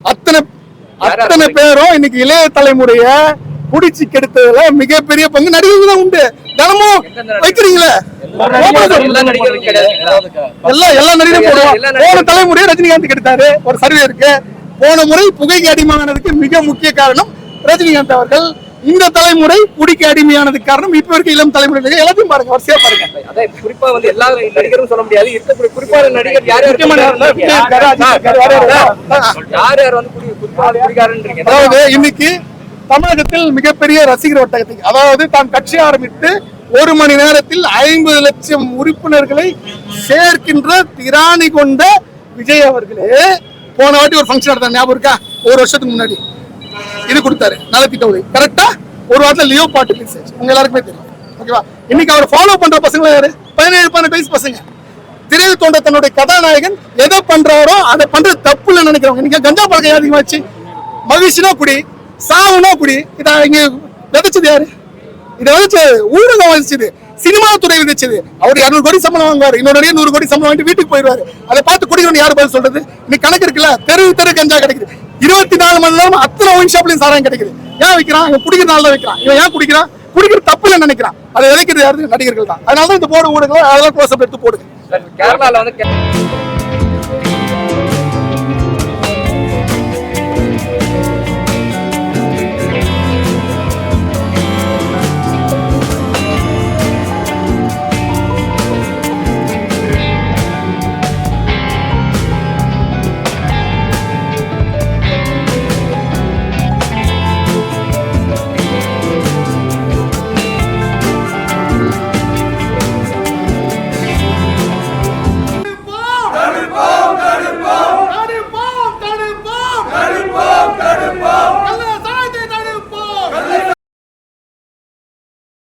அத்தனை அத்தனை பேரும் இன்னைக்கு இளைய தலைமுறைய புடிச்சு கெடுத்ததுல மிகப்பெரிய பங்கு நடிகர்கள் தான் உண்டு. தினமும் வைக்கிறீங்களே? எல்லாம் எல்லா நடிகரும் போடுவோம் போன தலைமுறையை ரஜினிகாந்த் கெடுத்தாரு. ஒரு சர்வே இருக்கு. போன முறை புகைக்கு அடிமையானதுக்கு மிக முக்கிய காரணம் ரஜினிகாந்த் அவர்கள். இந்த தலைமுறை குடிக்கு அடிமையானதுக்கு காரணம் இப்ப இருக்க இளம் தலைமுறை எல்லாத்தையும் பாருங்க வரிசையா பாருங்க அதான் குறிப்பா வந்து எல்லா நடிகரும் சொல்ல முடியாது இருக்க குறிப்பான நடிகர் யார் யார் யாரு வந்து குடி- குறிப்பான குடிகாரன்றீங்க அதாவது இன்னைக்கு தமிழகத்தில் மிகப்பெரிய ரசிகர் வட்டகத்தை அதாவது தான் கட்சி ஆரம்பித்து ஒரு மணி நேரத்தில் ஐம்பது லட்சம் உறுப்பினர்களை சேர்க்கின்ற திராணி கொண்ட விஜய் அவர்களே போன வாட்டி ஒரு ஃபங்க்ஷன் நடத்தார் ஞாபகம் இருக்கா ஒரு வருஷத்துக்கு முன்னாடி இது கொடுத்தாரு. நலத்திட்ட உதவி கரெக்டா ஒரு வாரத்துல லியோ பாட்டு ரிலீஸ் உங்க எல்லாருக்குமே தெரியும். ஓகேவா இன்னைக்கு அவர் ஃபாலோ பண்ற பசங்க யாரு? பதினேழு பன்னெண்டு வயசு பசங்க. திரையில் தோன்ற தன்னுடைய கதாநாயகன் எதை பண்றாரோ அதை பண்றது தப்பு இல்லைன்னு நினைக்கிறவங்க. நீங்க கஞ்சா பழக்கம் அதிகமாச்சு? மகிழ்ச்சினா குடி சாவுனா குடி. இதை இங்க விதைச்சது யாரு? இதை விதைச்சு ஊடகம் விதைச்சது சினிமா துறை விதைச்சது. அவர் இரநூறு கோடி சம்பளம் வாங்குவார். இன்னொரு நூறு கோடி சம்பளம் வாங்கிட்டு வீட்டுக்கு போயிடுவாரு. அதை பார்த்து குடிக்கணும் யார் பதில் சொல்றது? இன்னைக்கு கணக்கு இருக்குல்ல? தெரு தெரு கஞ்சா கிடைக்குது. இருபத்தி நாலு மணி நேரம் அத்தனை ஒயின் ஷாப்லயும் சாராயம் கிடைக்குது. ஏன் வைக்கிறான்? இவன் குடிக்கிறனால தான் வைக்கிறான். இவன் ஏன் குடிக்கிறான்? குடிக்கிற தப்பு இல்லை நினைக்கிறான்? அதை விதைக்கிறது யாரு? நடிகர்கள் தான். அதனால தான் இந்த போர்டு ஊடகம் அதெல்லாம் க்ளோஸ் எடுத்து போடுங்க. கேரளால வந்து